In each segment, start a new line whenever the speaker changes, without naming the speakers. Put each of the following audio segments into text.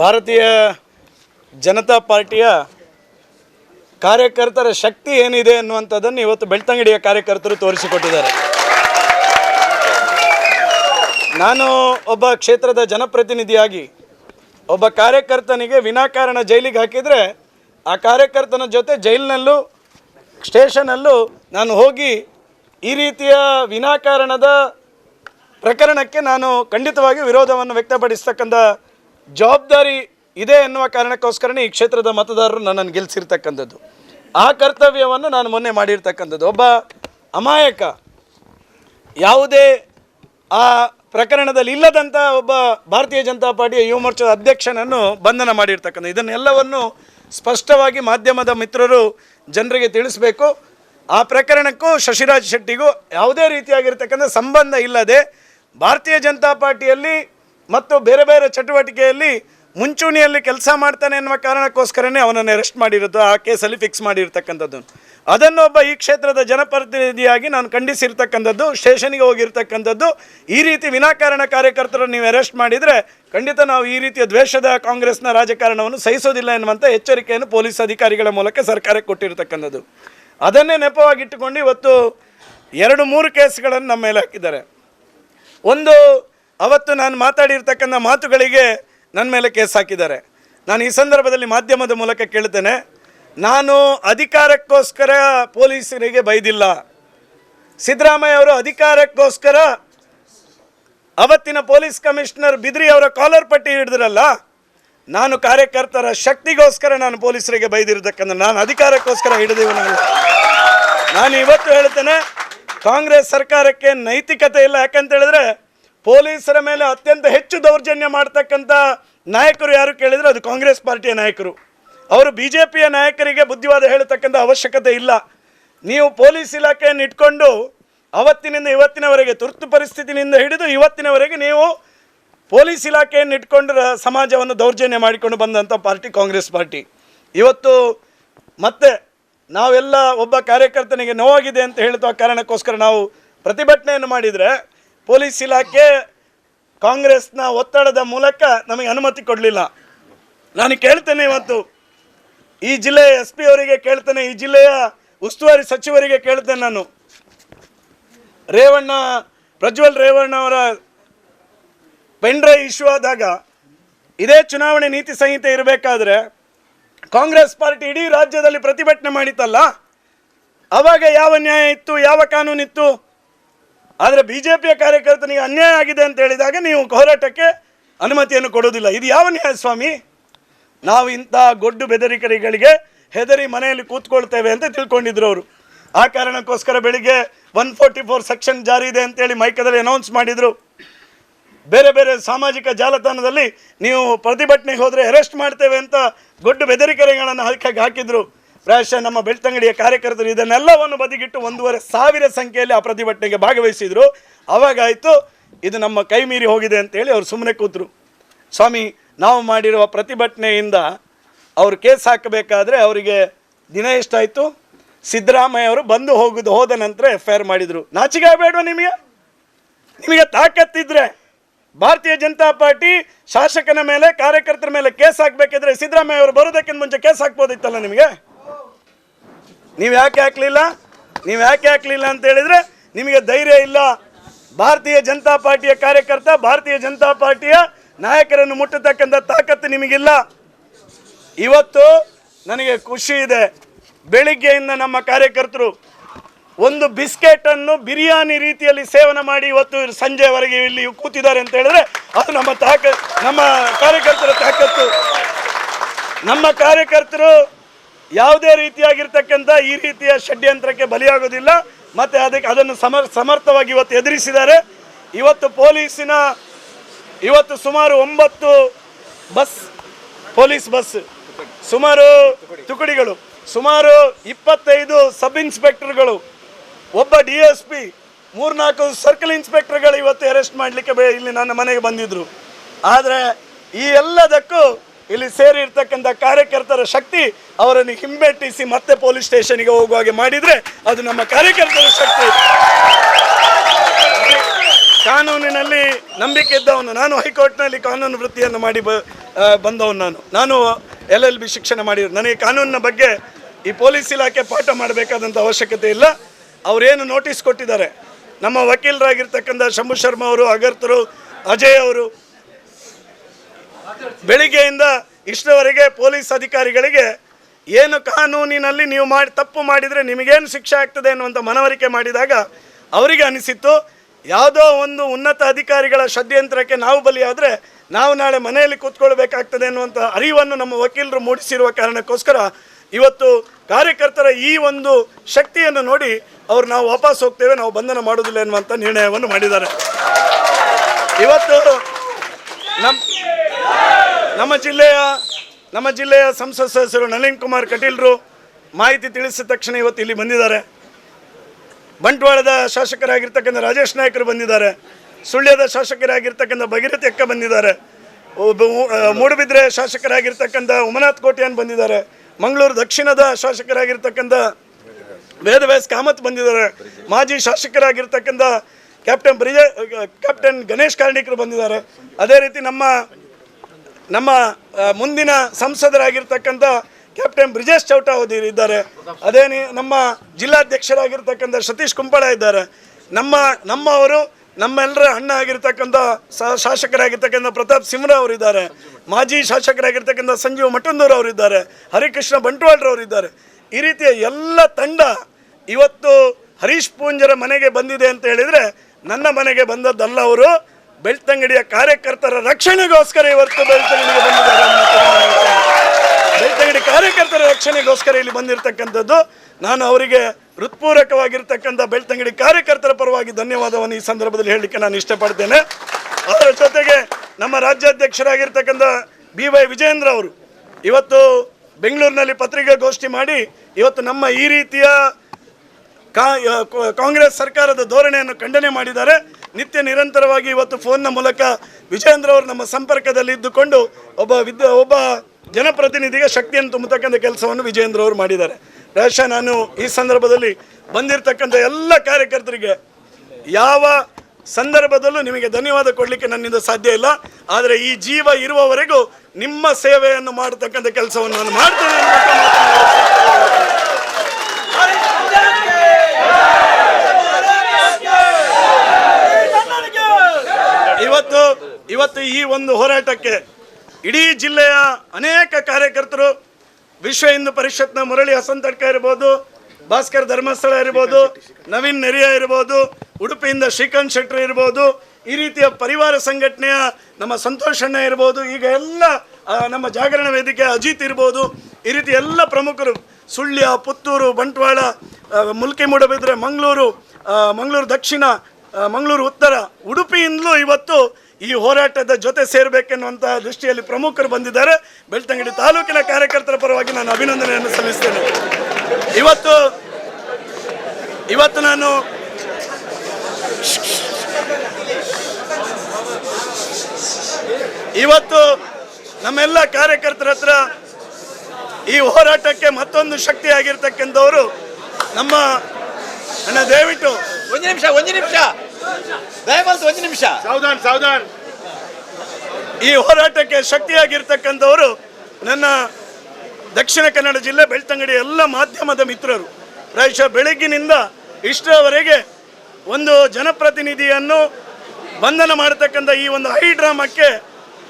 ಭಾರತೀಯ ಜನತಾ ಪಾರ್ಟಿಯ ಕಾರ್ಯಕರ್ತರ ಶಕ್ತಿ ಏನಿದೆ ಅನ್ನುವಂಥದ್ದನ್ನು ಇವತ್ತು ಬೆಳ್ತಂಗಡಿಯ ಕಾರ್ಯಕರ್ತರು ತೋರಿಸಿಕೊಟ್ಟಿದ್ದಾರೆ. ನಾನು ಒಬ್ಬ ಕ್ಷೇತ್ರದ ಜನಪ್ರತಿನಿಧಿಯಾಗಿ ಒಬ್ಬ ಕಾರ್ಯಕರ್ತನಿಗೆ ವಿನಾಕಾರಣ ಜೈಲಿಗೆ ಹಾಕಿದರೆ ಆ ಕಾರ್ಯಕರ್ತನ ಜೊತೆ ಜೈಲಿನಲ್ಲೂ, ಸ್ಟೇಷನಲ್ಲೂ ನಾನು ಹೋಗಿ ಈ ರೀತಿಯ ವಿನಾಕಾರಣದ ಪ್ರಕರಣಕ್ಕೆ ನಾನು ಖಂಡಿತವಾಗಿ ವಿರೋಧವನ್ನು ವ್ಯಕ್ತಪಡಿಸ್ತಕ್ಕಂಥ ಜವಾಬ್ದಾರಿ ಇದೆ ಎನ್ನುವ ಕಾರಣಕ್ಕೋಸ್ಕರನೇ ಈ ಕ್ಷೇತ್ರದ ಮತದಾರರು ನನ್ನನ್ನು ಗೆಲ್ಲಿಸಿರ್ತಕ್ಕಂಥದ್ದು ಆ ಕರ್ತವ್ಯವನ್ನು ನಾನು ಮೊನ್ನೆ ಮಾಡಿರ್ತಕ್ಕಂಥದ್ದು. ಒಬ್ಬ ಅಮಾಯಕ, ಯಾವುದೇ ಆ ಪ್ರಕರಣದಲ್ಲಿ ಇಲ್ಲದಂಥ ಒಬ್ಬ ಭಾರತೀಯ ಜನತಾ ಪಾರ್ಟಿಯ ಯುವ ಮೋರ್ಚಾದ ಅಧ್ಯಕ್ಷನನ್ನು ಬಂಧನ ಮಾಡಿರ್ತಕ್ಕಂಥ ಇದನ್ನೆಲ್ಲವನ್ನು ಸ್ಪಷ್ಟವಾಗಿ ಮಾಧ್ಯಮದ ಮಿತ್ರರು ಜನರಿಗೆ ತಿಳಿಸಬೇಕು. ಆ ಪ್ರಕರಣಕ್ಕೂ ಶಶಿರಾಜ್ ಶೆಟ್ಟಿಗೂ ಯಾವುದೇ ರೀತಿಯಾಗಿರ್ತಕ್ಕಂಥ ಸಂಬಂಧ ಇಲ್ಲದೆ ಭಾರತೀಯ ಜನತಾ ಪಾರ್ಟಿಯಲ್ಲಿ ಮತ್ತು ಬೇರೆ ಬೇರೆ ಚಟುವಟಿಕೆಯಲ್ಲಿ ಮುಂಚೂಣಿಯಲ್ಲಿ ಕೆಲಸ ಮಾಡ್ತಾನೆ ಎನ್ನುವ ಕಾರಣಕ್ಕೋಸ್ಕರನೇ ಅವನನ್ನು ಅರೆಸ್ಟ್ ಮಾಡಿರೋದು, ಆ ಕೇಸಲ್ಲಿ ಫಿಕ್ಸ್ ಮಾಡಿರ್ತಕ್ಕಂಥದ್ದು. ಅದನ್ನು ಒಬ್ಬ ಈ ಕ್ಷೇತ್ರದ ಜನಪ್ರತಿನಿಧಿಯಾಗಿ ನಾನು ಖಂಡಿಸಿರ್ತಕ್ಕಂಥದ್ದು ಸ್ಟೇಷನ್ಗೆ ಹೋಗಿರ್ತಕ್ಕಂಥದ್ದು. ಈ ರೀತಿ ವಿನಾಕಾರಣ ಕಾರ್ಯಕರ್ತರನ್ನು ನೀವು ಅರೆಸ್ಟ್ ಮಾಡಿದರೆ ಖಂಡಿತ ನಾವು ಈ ರೀತಿಯ ದ್ವೇಷದ ಕಾಂಗ್ರೆಸ್ನ ರಾಜಕಾರಣವನ್ನು ಸಹಿಸೋದಿಲ್ಲ ಎನ್ನುವಂಥ ಎಚ್ಚರಿಕೆಯನ್ನು ಪೊಲೀಸ್ ಅಧಿಕಾರಿಗಳ ಮೂಲಕ ಸರ್ಕಾರಕ್ಕೆ ಕೊಟ್ಟಿರ್ತಕ್ಕಂಥದ್ದು. ಅದನ್ನೇ ನೆಪವಾಗಿಟ್ಟುಕೊಂಡು ಇವತ್ತು ಎರಡು, ಮೂರು ಕೇಸ್ಗಳನ್ನು ನಮ್ಮ ಮೇಲೆ ಹಾಕಿದ್ದಾರೆ. ಒಂದು ಅವತ್ತು ನಾನು ಮಾತಾಡಿರ್ತಕ್ಕಂಥ ಮಾತುಗಳಿಗೆ ನನ್ನ ಮೇಲೆ ಕೇಸ್ ಹಾಕಿದ್ದಾರೆ. ನಾನು ಈ ಸಂದರ್ಭದಲ್ಲಿ ಮಾಧ್ಯಮದ ಮೂಲಕ ಕೇಳ್ತೇನೆ, ನಾನು ಅಧಿಕಾರಕ್ಕೋಸ್ಕರ ಪೊಲೀಸರಿಗೆ ಬೈದಿಲ್ಲ. ಸಿದ್ದರಾಮಯ್ಯ ಅವರು ಅಧಿಕಾರಕ್ಕೋಸ್ಕರ ಅವತ್ತಿನ ಪೊಲೀಸ್ ಕಮಿಷನರ್ ಬಿದ್ರಿ ಅವರ ಕಾಲರ್ ಪಟ್ಟಿ ಹಿಡಿದ್ರಲ್ಲ, ನಾನು ಕಾರ್ಯಕರ್ತರ ಶಕ್ತಿಗೋಸ್ಕರ ನಾನು ಪೊಲೀಸರಿಗೆ ಬೈದಿರ್ತಕ್ಕಂಥ ನಾನು ಅಧಿಕಾರಕ್ಕೋಸ್ಕರ ಹಿಡಿದೆವು ನಾನು. ಇವತ್ತು ಹೇಳ್ತೇನೆ, ಕಾಂಗ್ರೆಸ್ ಸರ್ಕಾರಕ್ಕೆ ನೈತಿಕತೆ ಇಲ್ಲ, ಯಾಕಂತ ಹೇಳಿದ್ರೆ ಪೊಲೀಸರ ಮೇಲೆ ಅತ್ಯಂತ ಹೆಚ್ಚು ದೌರ್ಜನ್ಯ ಮಾಡ್ತಕ್ಕಂಥ ನಾಯಕರು ಯಾರು ಕೇಳಿದರೆ ಅದು ಕಾಂಗ್ರೆಸ್ ಪಾರ್ಟಿಯ ನಾಯಕರು. ಅವರು ಬಿ ಜೆ ಪಿಯ ನಾಯಕರಿಗೆ ಬುದ್ಧಿವಾದ ಹೇಳತಕ್ಕಂಥ ಅವಶ್ಯಕತೆ ಇಲ್ಲ. ನೀವು ಪೊಲೀಸ್ ಇಲಾಖೆಯನ್ನು ಇಟ್ಕೊಂಡು ಅವತ್ತಿನಿಂದ ಇವತ್ತಿನವರೆಗೆ ತುರ್ತು ಪರಿಸ್ಥಿತಿನಿಂದ ಹಿಡಿದು ಇವತ್ತಿನವರೆಗೆ ನೀವು ಪೊಲೀಸ್ ಇಲಾಖೆಯನ್ನು ಇಟ್ಕೊಂಡು ಸಮಾಜವನ್ನು ದೌರ್ಜನ್ಯ ಮಾಡಿಕೊಂಡು ಬಂದಂಥ ಪಾರ್ಟಿ ಕಾಂಗ್ರೆಸ್ ಪಾರ್ಟಿ. ಇವತ್ತು ಮತ್ತೆ ನಾವೆಲ್ಲ ಒಬ್ಬ ಕಾರ್ಯಕರ್ತನಿಗೆ ನೋವಾಗಿದೆ ಅಂತ ಹೇಳುವ ಕಾರಣಕ್ಕೋಸ್ಕರ ನಾವು ಪ್ರತಿಭಟನೆಯನ್ನು ಮಾಡಿದರೆ ಪೊಲೀಸ್ ಇಲಾಖೆ ಕಾಂಗ್ರೆಸ್ನ ಒತ್ತಡದ ಮೂಲಕ ನಮಗೆ ಅನುಮತಿ ಕೊಡಲಿಲ್ಲ. ನಾನು ಕೇಳ್ತೇನೆ ಇವತ್ತು, ಈ ಜಿಲ್ಲೆಯ ಎಸ್ ಪಿ ಅವರಿಗೆ ಕೇಳ್ತೇನೆ, ಈ ಜಿಲ್ಲೆಯ ಉಸ್ತುವಾರಿ ಸಚಿವರಿಗೆ ಕೇಳ್ತೇನೆ ನಾನು. ರೇವಣ್ಣ, ಪ್ರಜ್ವಲ್ ರೇವಣ್ಣ ಅವರ ಪೆನ್ಡ್ರೈವ್ ಇಶ್ಯೂ ಆದಾಗ ಇದೇ ಚುನಾವಣೆ ನೀತಿ ಸಂಹಿತೆ ಇರಬೇಕಾದ್ರೆ ಕಾಂಗ್ರೆಸ್ ಪಾರ್ಟಿ ಇಡೀ ರಾಜ್ಯದಲ್ಲಿ ಪ್ರತಿಭಟನೆ ಮಾಡಿತಲ್ಲ ಅವಾಗ ಯಾವ ನ್ಯಾಯ ಇತ್ತು, ಯಾವ ಕಾನೂನಿತ್ತು? ಆದರೆ ಬಿ ಜೆ ಪಿಯ ಕಾರ್ಯಕರ್ತನಿಗೆ ಅನ್ಯಾಯ ಆಗಿದೆ ಅಂತ ಹೇಳಿದಾಗ ನೀವು ಹೋರಾಟಕ್ಕೆ ಅನುಮತಿಯನ್ನು ಕೊಡೋದಿಲ್ಲ ಇದು ಯಾವ ನ್ಯಾಯ ಸ್ವಾಮಿ? ನಾವು ಇಂಥ ಗೊಡ್ಡು ಬೆದರಿಕರಿಗಳಿಗೆ ಹೆದರಿ ಮನೆಯಲ್ಲಿ ಕೂತ್ಕೊಳ್ತೇವೆ ಅಂತ ತಿಳ್ಕೊಂಡಿದ್ರು ಅವರು. ಆ ಕಾರಣಕ್ಕೋಸ್ಕರ ಬೆಳಿಗ್ಗೆ ಒನ್ ಫೋರ್ಟಿ ಫೋರ್ ಸೆಕ್ಷನ್ ಜಾರಿ ಇದೆ ಅಂತೇಳಿ ಮೈಕದಲ್ಲಿ ಅನೌನ್ಸ್ ಮಾಡಿದರು. ಬೇರೆ ಬೇರೆ ಸಾಮಾಜಿಕ ಜಾಲತಾಣದಲ್ಲಿ ನೀವು ಪ್ರತಿಭಟನೆಗೆ ಹೋದರೆ ಅರೆಸ್ಟ್ ಮಾಡ್ತೇವೆ ಅಂತ ಗೊಡ್ಡು ಬೆದರಿಕೆಗಳನ್ನು ಹಾಕಿ ಹಾಕಿದ್ರು. ಪ್ರಾಯಶಃ ನಮ್ಮ ಬೆಳ್ತಂಗಡಿಯ ಕಾರ್ಯಕರ್ತರು ಇದನ್ನೆಲ್ಲವನ್ನು ಬದಿಗಿಟ್ಟು ಒಂದೂವರೆ ಸಾವಿರ ಸಂಖ್ಯೆಯಲ್ಲಿ ಆ ಪ್ರತಿಭಟನೆಗೆ ಭಾಗವಹಿಸಿದ್ರು. ಅವಾಗಾಯಿತು ಇದು ನಮ್ಮ ಕೈ ಮೀರಿ ಹೋಗಿದೆ ಅಂತೇಳಿ ಅವರು ಸುಮ್ಮನೆ ಕೂತರು. ಸ್ವಾಮಿ, ನಾವು ಮಾಡಿರುವ ಪ್ರತಿಭಟನೆಯಿಂದ ಅವರು ಕೇಸ್ ಹಾಕಬೇಕಾದ್ರೆ ಅವರಿಗೆ ದಿನ ಎಷ್ಟಾಯಿತು? ಸಿದ್ದರಾಮಯ್ಯ ಅವರು ಬಂದು ಹೋಗುದು ಹೋದ ನಂತರ ಎಫ್ ಐ ಆರ್ ಮಾಡಿದರು. ನಾಚಿಕೆ ಬೇಡ ನಿಮಗೆ? ನಿಮಗೆ ತಾಕತ್ತಿದ್ರೆ ಭಾರತೀಯ ಜನತಾ ಪಾರ್ಟಿ ಶಾಸಕನ ಮೇಲೆ ಕಾರ್ಯಕರ್ತರ ಮೇಲೆ ಕೇಸ್ ಹಾಕಬೇಕಿದ್ರೆ ಸಿದ್ದರಾಮಯ್ಯ ಅವರು ಬರೋದಕ್ಕಿಂತ ಮುಂಚೆ ಕೇಸ್ ಹಾಕ್ಬೋದಿತ್ತಲ್ಲ ನಿಮಗೆ? ನೀವು ಯಾಕೆ ಹಾಕಲಿಲ್ಲ? ನೀವು ಯಾಕೆ ಹಾಕಲಿಲ್ಲ ಅಂತ ಹೇಳಿದ್ರೆ ನಿಮಗೆ ಧೈರ್ಯ ಇಲ್ಲ. ಭಾರತೀಯ ಜನತಾ ಪಾರ್ಟಿಯ ಕಾರ್ಯಕರ್ತ, ಭಾರತೀಯ ಜನತಾ ಪಾರ್ಟಿಯ ನಾಯಕರನ್ನು ಮುಟ್ಟತಕ್ಕಂಥ ತಾಕತ್ತು ನಿಮಗಿಲ್ಲ. ಇವತ್ತು ನನಗೆ ಖುಷಿ ಇದೆ. ಬೆಳಿಗ್ಗೆಯಿಂದ ನಮ್ಮ ಕಾರ್ಯಕರ್ತರು ಒಂದು ಬಿಸ್ಕೆಟ್ ಅನ್ನು ಬಿರಿಯಾನಿ ರೀತಿಯಲ್ಲಿ ಸೇವನೆ ಮಾಡಿ ಇವತ್ತು ಸಂಜೆವರೆಗೆ ಇಲ್ಲಿ ಕೂತಿದ್ದಾರೆ ಅಂತ ಹೇಳಿದ್ರೆ ಅದು ನಮ್ಮ ತಾಕ, ನಮ್ಮ ಕಾರ್ಯಕರ್ತರ ತಾಕತ್ತು. ನಮ್ಮ ಕಾರ್ಯಕರ್ತರು ಯಾವುದೇ ರೀತಿಯಾಗಿರ್ತಕ್ಕಂಥ ಈ ರೀತಿಯ ಷಡ್ಯಂತ್ರಕ್ಕೆ ಬಲಿಯಾಗೋದಿಲ್ಲ ಮತ್ತು ಅದಕ್ಕೆ ಅದನ್ನು ಸಮರ್, ಸಮರ್ಥವಾಗಿ ಇವತ್ತು ಎದುರಿಸಿದ್ದಾರೆ. ಇವತ್ತು ಪೊಲೀಸಿನ, ಇವತ್ತು ಸುಮಾರು ಒಂಬತ್ತು ಬಸ್, ಪೊಲೀಸ್ ಬಸ್, ಸುಮಾರು ತುಕಡಿಗಳು, ಸುಮಾರು ಇಪ್ಪತ್ತೈದು ಸಬ್ ಇನ್ಸ್ಪೆಕ್ಟರ್ಗಳು, ಒಬ್ಬ ಡಿ ಎಸ್ ಪಿ, ಮೂರ್ನಾಲ್ಕು ಸರ್ಕಲ್ ಇನ್ಸ್ಪೆಕ್ಟರ್ಗಳು ಇವತ್ತು ಅರೆಸ್ಟ್ ಮಾಡಲಿಕ್ಕೆ ಇಲ್ಲಿ ನನ್ನ ಮನೆಗೆ ಬಂದಿದ್ರು. ಆದರೆ ಈ ಎಲ್ಲದಕ್ಕೂ ಇಲ್ಲಿ ಸೇರಿರ್ತಕ್ಕಂಥ ಕಾರ್ಯಕರ್ತರ ಶಕ್ತಿ ಅವರನ್ನು ಹಿಂಬೆಟ್ಟಿಸಿ ಮತ್ತೆ ಪೊಲೀಸ್ ಸ್ಟೇಷನ್ಗೆ ಹೋಗುವ ಹಾಗೆ ಮಾಡಿದರೆ ಅದು ನಮ್ಮ ಕಾರ್ಯಕರ್ತರ ಶಕ್ತಿ. ಕಾನೂನಿನಲ್ಲಿ ನಂಬಿಕೆ ಇದ್ದವನು ನಾನು ಹೈಕೋರ್ಟ್ನಲ್ಲಿ ಕಾನೂನು ವೃತ್ತಿಯನ್ನು ಮಾಡಿ ಬ ಬಂದವನು ನಾನು. ನಾನು ಎಲ್ ಎಲ್ ಬಿ ಶಿಕ್ಷಣ ಮಾಡಿದ್ರು ನನಗೆ ಕಾನೂನಿನ ಬಗ್ಗೆ ಈ ಪೊಲೀಸ್ ಇಲಾಖೆ ಪಾಠ ಮಾಡಬೇಕಾದಂಥ ಅವಶ್ಯಕತೆ ಇಲ್ಲ. ಅವರೇನು ನೋಟಿಸ್ ಕೊಟ್ಟಿದ್ದಾರೆ? ನಮ್ಮ ವಕೀಲರಾಗಿರ್ತಕ್ಕಂಥ ಶಂಭು ಶರ್ಮಾ ಅವರು, ಅಗರ್ತರು, ಅಜಯ್ ಅವರು ಬೆಳಿಗ್ಗೆಯಿಂದ ಇಷ್ಟರವರೆಗೆ ಪೊಲೀಸ್ ಅಧಿಕಾರಿಗಳಿಗೆ ಏನು ಕಾನೂನಿನಲ್ಲಿ ನೀವು ಮಾಡಿ ತಪ್ಪು ಮಾಡಿದರೆ ನಿಮಗೇನು ಶಿಕ್ಷೆ ಆಗ್ತದೆ ಅನ್ನುವಂಥ ಮನವರಿಕೆ ಮಾಡಿದಾಗ ಅವರಿಗೆ ಅನಿಸಿತ್ತು, ಯಾವುದೋ ಒಂದು ಉನ್ನತ ಅಧಿಕಾರಿಗಳ ಷಡ್ಯಂತ್ರಕ್ಕೆ ನಾವು ಬಲಿಯಾದರೆ ನಾವು ನಾಳೆ ಮನೆಯಲ್ಲಿ ಕೂತ್ಕೊಳ್ಬೇಕಾಗ್ತದೆ ಅನ್ನುವಂಥ ಅರಿವನ್ನು ನಮ್ಮ ವಕೀಲರು ಮೂಡಿಸಿರುವ ಕಾರಣಕ್ಕೋಸ್ಕರ ಇವತ್ತು ಕಾರ್ಯಕರ್ತರ ಈ ಒಂದು ಶಕ್ತಿಯನ್ನು ನೋಡಿ ಅವ್ರು ನಾವು ವಾಪಸ್ ಹೋಗ್ತೇವೆ, ನಾವು ಬಂಧನ ಮಾಡೋದಿಲ್ಲ ಎನ್ನುವಂಥ ನಿರ್ಣಯವನ್ನು ಮಾಡಿದ್ದಾರೆ. ಇವತ್ತು ನಮ್ಮ ನಮ್ಮ ಜಿಲ್ಲೆಯ ನಮ್ಮ ಜಿಲ್ಲೆಯ ಸಂಸದ ಸದಸ್ಯರು ನಳಿನ್ ಕುಮಾರ್ ಕಟೀಲ್ರು ಮಾಹಿತಿ ತಿಳಿಸಿದ ತಕ್ಷಣ ಇವತ್ತು ಇಲ್ಲಿ ಬಂದಿದ್ದಾರೆ. ಬಂಟ್ವಾಳದ ಶಾಸಕರಾಗಿರ್ತಕ್ಕಂಥ ರಾಜೇಶ್ ನಾಯಕರು ಬಂದಿದ್ದಾರೆ. ಸುಳ್ಯದ ಶಾಸಕರಾಗಿರ್ತಕ್ಕಂಥ ಭಗೀರಥಿ ಅಕ್ಕ ಬಂದಿದ್ದಾರೆ. ಮೂಡುಬಿದ್ರೆ ಶಾಸಕರಾಗಿರ್ತಕ್ಕಂಥ ಉಮನಾಥ್ ಕೋಟ್ಯಾನ್ ಬಂದಿದ್ದಾರೆ. ಮಂಗಳೂರು ದಕ್ಷಿಣದ ಶಾಸಕರಾಗಿರ್ತಕ್ಕಂಥ ವೇದವ್ಯಾಸ್ ಕಾಮತ್ ಬಂದಿದ್ದಾರೆ. ಮಾಜಿ ಶಾಸಕರಾಗಿರ್ತಕ್ಕಂಥ ಕ್ಯಾಪ್ಟನ್ ಬ್ರಿಜ ಕ್ಯಾಪ್ಟನ್ ಗಣೇಶ್ ಕಾರ್ಣಿಕರು ಬಂದಿದ್ದಾರೆ. ಅದೇ ರೀತಿ ನಮ್ಮ ನಮ್ಮ ಮುಂದಿನ ಸಂಸದರಾಗಿರ್ತಕ್ಕಂಥ ಕ್ಯಾಪ್ಟನ್ ಬ್ರಿಜೇಶ್ ಚೌಟಾವಧಿ ಇದ್ದಾರೆ. ಅದೇ ನಮ್ಮ ಜಿಲ್ಲಾಧ್ಯಕ್ಷರಾಗಿರ್ತಕ್ಕಂಥ ಸತೀಶ್ ಕುಂಪಳ ಇದ್ದಾರೆ. ನಮ್ಮ, ನಮ್ಮವರು, ನಮ್ಮೆಲ್ಲರ ಅಣ್ಣ ಆಗಿರ್ತಕ್ಕಂಥ ಶಾಸಕರಾಗಿರ್ತಕ್ಕಂಥ ಪ್ರತಾಪ್ ಸಿಂಹರ ಅವರಿದ್ದಾರೆ. ಮಾಜಿ ಶಾಸಕರಾಗಿರ್ತಕ್ಕಂಥ ಸಂಜೀವ್ ಮಠಂದೂರ್ ಅವರಿದ್ದಾರೆ. ಹರಿಕೃಷ್ಣ ಬಂಟ್ವಾಳ್ರವರು ಇದ್ದಾರೆ ಈ ರೀತಿಯ ಎಲ್ಲ ತಂಡ ಇವತ್ತು ಹರೀಶ್ ಪೂಂಜರ ಮನೆಗೆ ಬಂದಿದೆ ಅಂತ ಹೇಳಿದರೆ ನನ್ನ ಮನೆಗೆ ಬಂದದ್ದಲ್ಲ ಅವರು, ಬೆಳ್ತಂಗಡಿಯ ಕಾರ್ಯಕರ್ತರ ರಕ್ಷಣೆಗೋಸ್ಕರ ಇವತ್ತು ಬೆಳ್ತಂಗಡಿಗೆ ಬಂದಿದ್ದಾರೆ. ಬೆಳ್ತಂಗಡಿ ಕಾರ್ಯಕರ್ತರ ರಕ್ಷಣೆಗೋಸ್ಕರ ಇಲ್ಲಿ ಬಂದಿರತಕ್ಕಂಥದ್ದು. ನಾನು ಅವರಿಗೆ ಹೃತ್ಪೂರ್ವಕವಾಗಿರ್ತಕ್ಕಂಥ ಬೆಳ್ತಂಗಡಿ ಕಾರ್ಯಕರ್ತರ ಪರವಾಗಿ ಧನ್ಯವಾದವನ್ನು ಈ ಸಂದರ್ಭದಲ್ಲಿ ಹೇಳಲಿಕ್ಕೆ ನಾನು ಇಷ್ಟಪಡ್ತೇನೆ. ಅದರ ಜೊತೆಗೆ ನಮ್ಮ ರಾಜ್ಯಾಧ್ಯಕ್ಷರಾಗಿರ್ತಕ್ಕಂಥ ಬಿ ವೈ ವಿಜೇಂದ್ರ ಅವರು, ಇವತ್ತು ಬೆಂಗಳೂರಿನಲ್ಲಿ ಪತ್ರಿಕಾಗೋಷ್ಠಿ ಮಾಡಿ, ಇವತ್ತು ನಮ್ಮ ಈ ರೀತಿಯ ಕಾಂಗ್ರೆಸ್ ಸರ್ಕಾರದ ಧೋರಣೆಯನ್ನು ಖಂಡನೆ ಮಾಡಿದ್ದಾರೆ. ನಿತ್ಯ ನಿರಂತರವಾಗಿ ಇವತ್ತು ಫೋನ್ನ ಮೂಲಕ ವಿಜೇಂದ್ರ ಅವರು ನಮ್ಮ ಸಂಪರ್ಕದಲ್ಲಿ ಇದ್ದುಕೊಂಡು ಒಬ್ಬ ವಿದ್ಯ ಒಬ್ಬ ಜನಪ್ರತಿನಿಧಿಗೆ ಶಕ್ತಿಯನ್ನು ತುಂಬತಕ್ಕಂಥ ಕೆಲಸವನ್ನು ವಿಜೇಂದ್ರ ಅವರು ಮಾಡಿದ್ದಾರೆ. ಪ್ರಾಯಶಃ ನಾನು ಈ ಸಂದರ್ಭದಲ್ಲಿ ಬಂದಿರತಕ್ಕಂಥ ಎಲ್ಲ ಕಾರ್ಯಕರ್ತರಿಗೆ ಯಾವ ಸಂದರ್ಭದಲ್ಲೂ ನಿಮಗೆ ಧನ್ಯವಾದ ಕೊಡಲಿಕ್ಕೆ ನನ್ನಿಂದ ಸಾಧ್ಯ ಇಲ್ಲ. ಆದರೆ ಈ ಜೀವ ಇರುವವರೆಗೂ ನಿಮ್ಮ ಸೇವೆಯನ್ನು ಮಾಡತಕ್ಕಂಥ ಕೆಲಸವನ್ನು ನಾನು ಮಾಡ್ತೇನೆ ಅನ್ನುವಂಥ ಮಾತನ್ನು ಇವತ್ತು ಇವತ್ತು ಈ ಒಂದು ಹೋರಾಟಕ್ಕೆ ಇಡೀ ಜಿಲ್ಲೆಯ ಅನೇಕ ಕಾರ್ಯಕರ್ತರು ವಿಶ್ವ ಹಿಂದೂ ಪರಿಷತ್ನ ಮುರಳಿ ಹಸಂತಡ್ಕ ಇರ್ಬೋದು ಭಾಸ್ಕರ್ ಧರ್ಮಸ್ಥಳ ಇರ್ಬೋದು ನವೀನ್ ನೆರಿಯ ಇರ್ಬೋದು ಉಡುಪಿಯಿಂದ ಶ್ರೀಕಾಂತ್ ಶೆಟ್ಟಿ ಇರ್ಬೋದು ಈ ರೀತಿಯ ಪರಿವಾರ ಸಂಘಟನೆಯ ನಮ್ಮ ಸಂತೋಷಣ್ಣ ಇರ್ಬೋದು ಈಗ ಎಲ್ಲ ನಮ್ಮ ಜಾಗರಣ ವೇದಿಕೆ ಅಜಿತ್ ಇರ್ಬೋದು ಈ ರೀತಿ ಎಲ್ಲ ಪ್ರಮುಖರು ಸುಳ್ಯ ಪುತ್ತೂರು ಬಂಟ್ವಾಳ ಆ, ಮುಲ್ಕಿ ಮೂಡಬಿದ್ರೆ ಮಂಗಳೂರು ಮಂಗಳೂರು ದಕ್ಷಿಣ ಮಂಗಳೂರು ಉತ್ತರ ಉಡುಪಿಯಿಂದಲೂ ಇವತ್ತು ಈ ಹೋರಾಟದ ಜೊತೆ ಸೇರಬೇಕೆನ್ನುವಂಥ ದೃಷ್ಟಿಯಲ್ಲಿ ಪ್ರಮುಖರು ಬಂದಿದ್ದಾರೆ. ಬೆಳ್ತಂಗಡಿ ತಾಲೂಕಿನ ಕಾರ್ಯಕರ್ತರ ಪರವಾಗಿ ನಾನು ಅಭಿನಂದನೆಯನ್ನು ಸಲ್ಲಿಸ್ತೇನೆ. ಇವತ್ತು ಇವತ್ತು ನಾನು ಇವತ್ತು ನಮ್ಮೆಲ್ಲ ಕಾರ್ಯಕರ್ತರ ಹತ್ರ ಈ ಹೋರಾಟಕ್ಕೆ ಮತ್ತೊಂದು ಶಕ್ತಿಯಾಗಿರ್ತಕ್ಕಂಥವರು ನಮ್ಮ ಅಣ್ಣ ದಯವಿಟ್ಟು
ಒಂದು ನಿಮಿಷ ಒಂದು ನಿಮಿಷ. ದಯಮಾಡ್ತು ಒಂದು ನಿಮಿಷ.
ಸಾವಧಾನ್ ಸಾವಧಾನ್.
ಈ ಹೋರಾಟಕ್ಕೆ ಶಕ್ತಿಯಾಗಿರ್ತಕ್ಕಂಥವರು ನನ್ನ ದಕ್ಷಿಣ ಕನ್ನಡ ಜಿಲ್ಲೆ ಬೆಳ್ತಂಗಡಿ ಎಲ್ಲ ಮಾಧ್ಯಮದ ಮಿತ್ರರು. ಪ್ರಾಯಶಃ ಬೆಳಗ್ಗಿನಿಂದ ಇಷ್ಟರವರೆಗೆ ಒಂದು ಜನಪ್ರತಿನಿಧಿಯನ್ನು ಬಂಧನ ಮಾಡತಕ್ಕಂಥ ಈ ಒಂದು ಹೈ ಡ್ರಾಮಕ್ಕೆ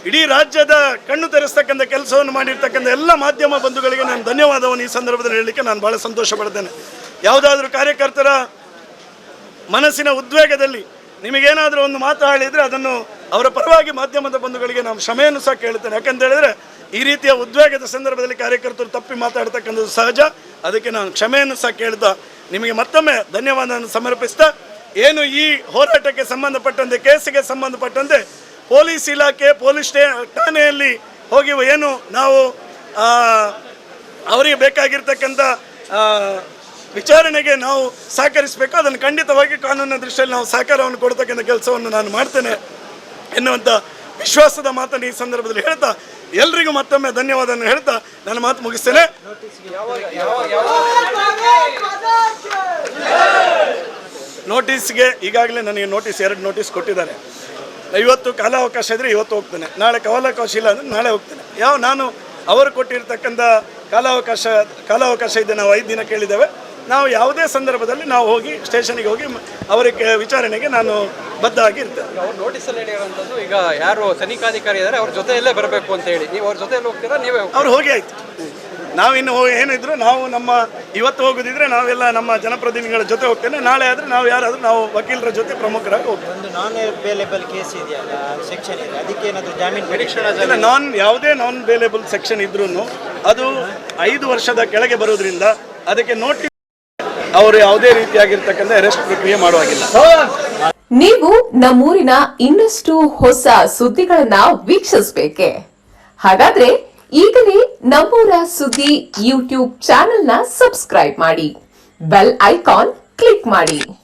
ಇಡೀ ರಾಜ್ಯದ ಕಣ್ಣು ತೆರೆಸ್ತಕ್ಕಂಥ ಕೆಲಸವನ್ನು ಮಾಡಿರ್ತಕ್ಕಂಥ ಎಲ್ಲ ಮಾಧ್ಯಮ ಬಂಧುಗಳಿಗೆ ನಾನು ಧನ್ಯವಾದವನ್ನು ಈ ಸಂದರ್ಭದಲ್ಲಿ ಹೇಳಲಿಕ್ಕೆ ನಾನು ಭಾಳ ಸಂತೋಷ ಪಡ್ತೇನೆ. ಯಾವುದಾದ್ರೂ ಕಾರ್ಯಕರ್ತರ ಮನಸ್ಸಿನ ಉದ್ವೇಗದಲ್ಲಿ ನಿಮಗೇನಾದರೂ ಒಂದು ಮಾತಾಡಿದರೆ ಅದನ್ನು ಅವರ ಪರವಾಗಿ ಮಾಧ್ಯಮದ ಬಂಧುಗಳಿಗೆ ನಾವು ಕ್ಷಮೆಯನ್ನು ಸಹ ಕೇಳ್ತೇನೆ ಯಾಕಂತ ಹೇಳಿದ್ರೆ ಈ ರೀತಿಯ ಉದ್ವೇಗದ ಸಂದರ್ಭದಲ್ಲಿ ಕಾರ್ಯಕರ್ತರು ತಪ್ಪಿ ಮಾತಾಡ್ತಕ್ಕಂಥದ್ದು ಸಹಜ. ಅದಕ್ಕೆ ನಾನು ಕ್ಷಮೆಯನ್ನು ಸಹ ಕೇಳ್ತಾ ನಿಮಗೆ ಮತ್ತೊಮ್ಮೆ ಧನ್ಯವಾದವನ್ನು ಸಮರ್ಪಿಸ್ತಾ, ಏನು ಈ ಹೋರಾಟಕ್ಕೆ ಸಂಬಂಧಪಟ್ಟಂತೆ, ಕೇಸಿಗೆ ಸಂಬಂಧಪಟ್ಟಂತೆ ಪೊಲೀಸ್ ಇಲಾಖೆ, ಪೊಲೀಸ್ ಸ್ಟೇ, ಠಾಣೆಯಲ್ಲಿ ಹೋಗಿ ಏನು ನಾವು ಅವರಿಗೆ ಬೇಕಾಗಿರ್ತಕ್ಕಂಥ ವಿಚಾರಣೆಗೆ ನಾವು ಸಹಕರಿಸಬೇಕು. ಅದನ್ನು ಖಂಡಿತವಾಗಿ ಕಾನೂನಿನ ದೃಷ್ಟಿಯಲ್ಲಿ ನಾವು ಸಹಕಾರವನ್ನು ಕೊಡ್ತಕ್ಕಂಥ ಕೆಲಸವನ್ನು ನಾನು ಮಾಡ್ತೇನೆ ಎನ್ನುವಂಥ ವಿಶ್ವಾಸದ ಮಾತನ್ನು ಈ ಸಂದರ್ಭದಲ್ಲಿ ಹೇಳ್ತಾ, ಎಲ್ರಿಗೂ ಮತ್ತೊಮ್ಮೆ ಧನ್ಯವಾದ ಹೇಳ್ತಾ ನನ್ನ ಮಾತು ಮುಗಿಸ್ತೇನೆ. ನೋಟಿಸ್ಗೆ ಈಗಾಗಲೇ ನನಗೆ ನೋಟಿಸ್ ಎರಡು ನೋಟಿಸ್ ಕೊಟ್ಟಿದ್ದಾರೆ. ಇವತ್ತು ಕಾಲಾವಕಾಶ ಇದ್ರೆ ಇವತ್ತು ಹೋಗ್ತೇನೆ. ನಾಳೆ ಕಾಲಾವಕಾಶ ಇಲ್ಲ ಅಂದ್ರೆ ನಾಳೆ ಹೋಗ್ತೇನೆ. ಯಾವ ನಾನು ಅವರು ಕೊಟ್ಟಿರ್ತಕ್ಕಂಥ ಕಾಲಾವಕಾಶ ಕಾಲಾವಕಾಶ ಇದೆ ನಾವು ಐದು ದಿನ ಕೇಳಿದ್ದೇವೆ. ನಾವು ಯಾವುದೇ ಸಂದರ್ಭದಲ್ಲಿ ನಾವು ಹೋಗಿ ಸ್ಟೇಷನಿಗೆ ಹೋಗಿ ಮ- ಅವರಿಗೆ ವಿಚಾರಣೆಗೆ ನಾನು ಬದ್ಧ ಆಗಿರ್ತೇನೆ
ಅವ್ರು ನೋಟಿಸ್ ಅಲ್ಲಿ ಈಗ ಯಾರು ತನಿಖಾಧಿಕಾರಿ ಇದ್ದಾರೆ ಅವ್ರ ಜೊತೆಯಲ್ಲೇ ಬರಬೇಕು ಅಂತ ಹೇಳಿ. ನೀವು ಅವ್ರ ಜೊತೆಯಲ್ಲಿ ಹೋಗ್ತೀರಾ ನೀವೇ?
ಅವ್ರು ಹೋಗಿ ಆಯ್ತು. ನಾವಿನ್ನು ಹೋಗಿ ಏನಿದ್ರು ನಾವು ನಮ್ಮ ಇವತ್ತು ಹೋಗೋದಿದ್ರೆ ನಾವೆಲ್ಲ ನಮ್ಮ ಜನಪ್ರತಿನಿಧಿಗಳ ಜೊತೆ ಹೋಗ್ತೇನೆ. ನಾಳೆ ಆದರೆ ನಾವು ಯಾರಾದರೂ ನಾವು ವಕೀಲರ ಜೊತೆ ಪ್ರಮುಖರಾಗಿ ಹೋಗ್ತೇವೆ.
ಒಂದು ನಾನ್ ಕೇಸ್ ಇದೆಯಲ್ಲ ಸೆಕ್ಷನ್ ಇದೆ. ಅದಕ್ಕೆ ಏನಾದರೂ ಜಾಮೀನು
ನಿರೀಕ್ಷಣಾ
ಇಲ್ಲ ನಾನ್ ಯಾವುದೇ ನಾನ್ ಬೇಲೇಬಲ್ ಸೆಕ್ಷನ್ ಇದ್ರೂ ಅದು ಐದು ವರ್ಷದ ಕೆಳಗೆ ಬರೋದ್ರಿಂದ ಅದಕ್ಕೆ ನೋಟಿಸ್ ಅವರು ಯಾವುದೇ ರೀತಿಯಾಗಿರ್ತಕ್ಕಂಥ ಅರೆಸ್ಟ್ ಪ್ರಕ್ರಿಯೆ ಮಾಡುವಾಗಿಲ್ಲ.
ನೀವು ನಮ್ಮೂರಿನ ಇನ್ನಷ್ಟು ಹೊಸ ಸುದ್ದಿಗಳನ್ನ ವೀಕ್ಷಿಸಬೇಕೆ? ಹಾಗಾದ್ರೆ ಈಗಲೇ ನಮ್ಮೂರ ಸುದ್ದಿ ಯೂಟ್ಯೂಬ್ ಚಾನೆಲ್ನ ಸಬ್ಸ್ಕ್ರೈಬ್ ಮಾಡಿ. ಬೆಲ್ ಐಕಾನ್ ಕ್ಲಿಕ್ ಮಾಡಿ.